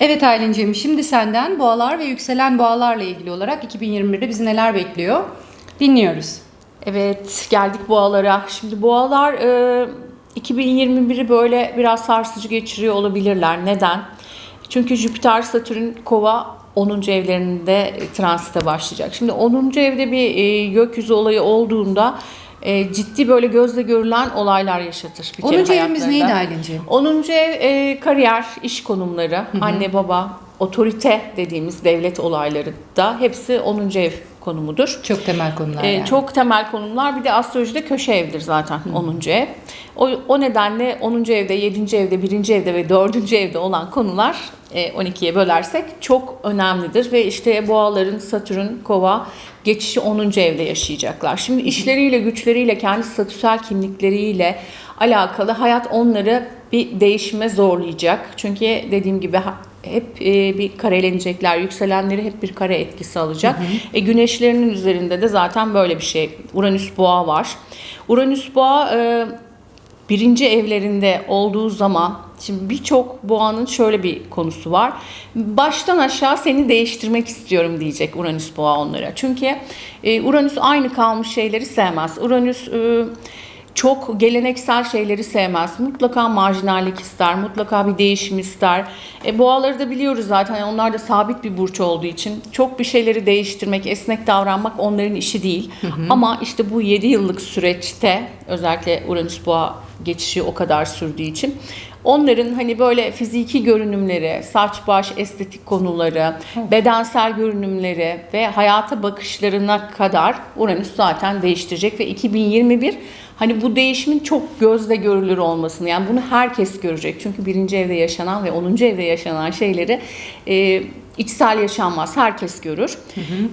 Evet Aylin'ciğim şimdi senden boğalar ve yükselen boğalarla ilgili olarak 2021'de bizi neler bekliyor? Dinliyoruz. Evet geldik boğalara. Şimdi boğalar e, 2021'i böyle biraz sarsıcı geçiriyor olabilirler. Neden? Çünkü Jüpiter, Satürn, Kova 10. evlerinde transite başlayacak. Şimdi 10. evde bir e, gökyüzü olayı olduğunda e, ciddi böyle gözle görülen olaylar yaşatır. Bir 10. kere evimiz neydi. Aylin'ciğim? 10. ev e, kariyer, iş konumları, anne baba, otorite dediğimiz devlet olayları da hepsi 10. ev konumudur. Çok temel konular Ee, yani. Çok temel konumlar. Bir de astrolojide köşe evdir zaten 10. ev. O, o nedenle 10. evde, 7. evde, 1. evde ve 4. evde olan konular e, 12'ye bölersek çok önemlidir. Ve işte boğaların Satürn, Kova geçişi 10. evde yaşayacaklar. Şimdi işleriyle, güçleriyle, kendi statüsel kimlikleriyle alakalı hayat onları bir değişime zorlayacak. Çünkü dediğim gibi hep e, bir karelenecekler. Yükselenleri hep bir kare etkisi alacak. E, güneşlerinin üzerinde de zaten böyle bir şey. Uranüs boğa var. Uranüs boğa e, birinci evlerinde olduğu zaman şimdi birçok boğanın şöyle bir konusu var. Baştan aşağı seni değiştirmek istiyorum diyecek Uranüs boğa onlara. Çünkü e, Uranüs aynı kalmış şeyleri sevmez. Uranüs e, çok geleneksel şeyleri sevmez. Mutlaka marjinallik ister, mutlaka bir değişim ister. E, boğaları da biliyoruz zaten. Onlar da sabit bir burç olduğu için çok bir şeyleri değiştirmek, esnek davranmak onların işi değil. Ama işte bu 7 yıllık süreçte özellikle Uranüs boğa geçişi o kadar sürdüğü için onların hani böyle fiziki görünümleri, saç baş estetik konuları, bedensel görünümleri ve hayata bakışlarına kadar Uranüs zaten değiştirecek ve 2021 hani bu değişimin çok gözle görülür olmasını yani bunu herkes görecek. Çünkü birinci evde yaşanan ve 10. evde yaşanan şeyleri e, içsel yaşanmaz. Herkes görür.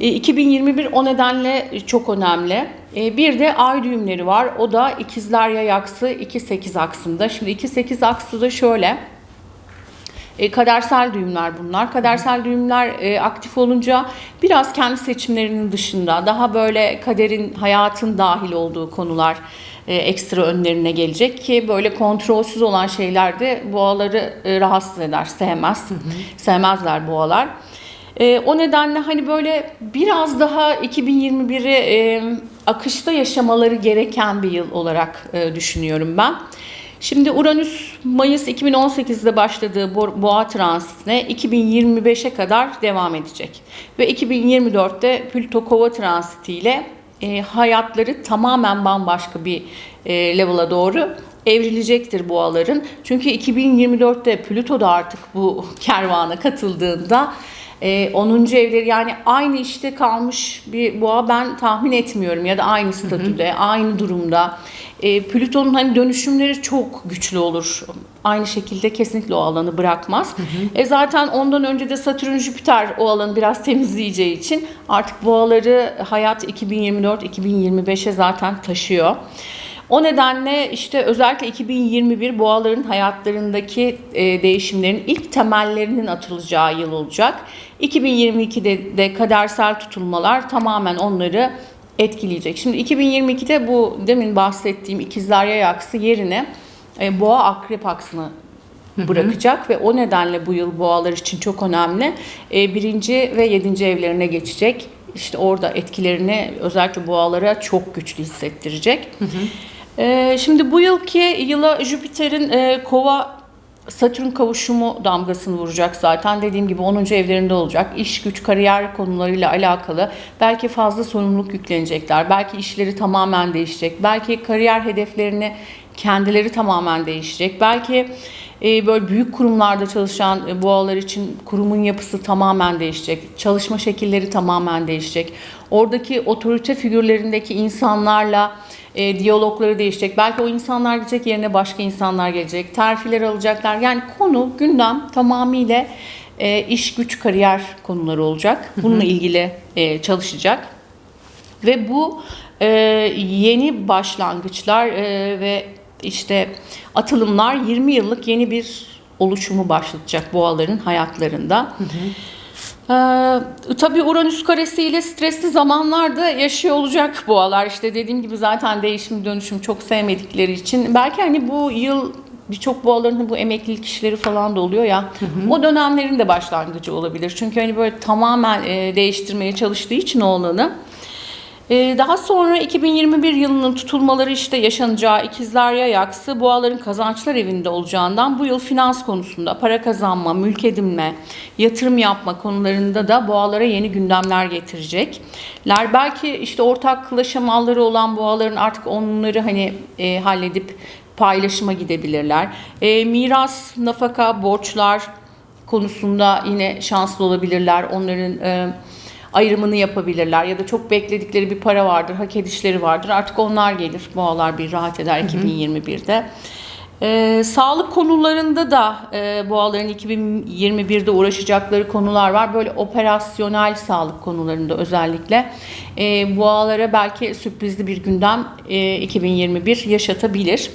E, 2021 o nedenle çok önemli. E, bir de ay düğümleri var. O da ikizler yay aksı 2-8 aksında. Şimdi 2-8 aksı da şöyle. E, kadersel düğümler bunlar. Kadersel düğümler e, aktif olunca biraz kendi seçimlerinin dışında daha böyle kaderin, hayatın dahil olduğu konular e, ekstra önlerine gelecek ki böyle kontrolsüz olan şeyler de boğaları e, rahatsız eder, sevmez. Sevmezler boğalar. E, o nedenle hani böyle biraz daha 2021'i e, akışta yaşamaları gereken bir yıl olarak e, düşünüyorum ben. Şimdi Uranüs Mayıs 2018'de başladığı bo- boğa transitine 2025'e kadar devam edecek. Ve 2024'te Plüto Kova transitiyle e, hayatları tamamen bambaşka bir e, level'a doğru evrilecektir boğaların. Çünkü 2024'te Plüto da artık bu kervana katıldığında e, 10. evleri yani aynı işte kalmış bir boğa ben tahmin etmiyorum ya da aynı statüde, aynı durumda. E, Plüton'un hani dönüşümleri çok güçlü olur. Aynı şekilde kesinlikle o alanı bırakmaz. E zaten ondan önce de Satürn Jüpiter o alanı biraz temizleyeceği için artık boğaları hayat 2024-2025'e zaten taşıyor. O nedenle işte özellikle 2021 boğaların hayatlarındaki e, değişimlerin ilk temellerinin atılacağı yıl olacak. 2022'de de kadersel tutulmalar tamamen onları etkileyecek. Şimdi 2022'de bu demin bahsettiğim ikizler yay aksı yerine e, boğa akrep aksını bırakacak ve o nedenle bu yıl boğalar için çok önemli. E, birinci ve yedinci evlerine geçecek. İşte orada etkilerini özellikle boğalara çok güçlü hissettirecek. E, şimdi bu yılki yıla Jüpiter'in e, kova Satürn kavuşumu damgasını vuracak zaten. Dediğim gibi 10. evlerinde olacak. İş, güç, kariyer konularıyla alakalı belki fazla sorumluluk yüklenecekler. Belki işleri tamamen değişecek. Belki kariyer hedeflerini kendileri tamamen değişecek. Belki böyle büyük kurumlarda çalışan e, boğalar için kurumun yapısı tamamen değişecek. Çalışma şekilleri tamamen değişecek. Oradaki otorite figürlerindeki insanlarla e, diyalogları değişecek. Belki o insanlar gidecek yerine başka insanlar gelecek. Terfiler alacaklar. Yani konu, gündem tamamıyla e, iş, güç, kariyer konuları olacak. Bununla ilgili e, çalışacak. Ve bu e, yeni başlangıçlar e, ve işte atılımlar 20 yıllık yeni bir oluşumu başlatacak boğaların hayatlarında. Ee, tabii Uranüs karesiyle stresli zamanlarda yaşıyor olacak boğalar. İşte dediğim gibi zaten değişim dönüşüm çok sevmedikleri için. Belki hani bu yıl birçok boğaların bu emeklilik işleri falan da oluyor ya. O dönemlerin de başlangıcı olabilir. Çünkü hani böyle tamamen e, değiştirmeye çalıştığı için oğlanı. Ee, Daha sonra 2021 yılının tutulmaları işte yaşanacağı ikizler yay aksı boğaların kazançlar evinde olacağından bu yıl finans konusunda para kazanma, mülk edinme, yatırım yapma konularında da boğalara yeni gündemler getirecekler. Belki işte ortaklaşa malları olan boğaların artık onları hani e, halledip paylaşıma gidebilirler. E, miras, nafaka, borçlar konusunda yine şanslı olabilirler. Onların e, ayrımını yapabilirler ya da çok bekledikleri bir para vardır, hak edişleri vardır. Artık onlar gelir. Boğalar bir rahat eder 2021'de. Ee, sağlık konularında da e, boğaların 2021'de uğraşacakları konular var. Böyle operasyonel sağlık konularında özellikle e, boğalara belki sürprizli bir gündem e, 2021 yaşatabilir.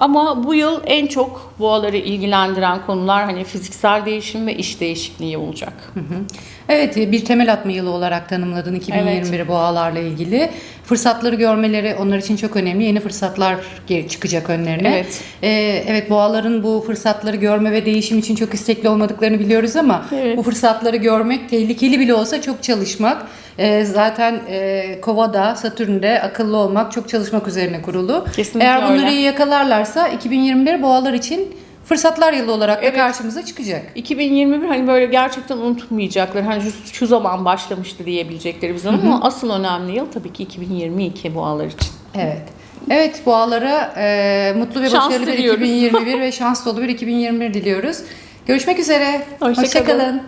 Ama bu yıl en çok boğaları ilgilendiren konular hani fiziksel değişim ve iş değişikliği olacak. Evet bir temel atma yılı olarak tanımladın 2021 boğalarla ilgili. Fırsatları görmeleri onlar için çok önemli. Yeni fırsatlar çıkacak önlerine. Evet. Ee, evet boğaların bu fırsatları görme ve değişim için çok istekli olmadıklarını biliyoruz ama Evet. bu fırsatları görmek tehlikeli bile olsa çok çalışmak. Ee, zaten e, Kova'da, Satürn'de akıllı olmak, çok çalışmak üzerine kurulu. Kesinlikle Eğer bunları öyle. iyi yakalarlarsa 2021 boğalar için fırsatlar yılı olarak da Evet. karşımıza çıkacak. 2021 hani böyle gerçekten unutmayacaklar. Hani şu, şu zaman başlamıştı diyebilecekleri bir zaman ama asıl önemli yıl tabii ki 2022 boğalar için. Evet. Evet boğalara e, mutlu ve Şans başarılı bir diliyoruz. 2021 ve şans dolu bir 2021 diliyoruz. Görüşmek üzere. Hoşça Hoşça kalın. kalın.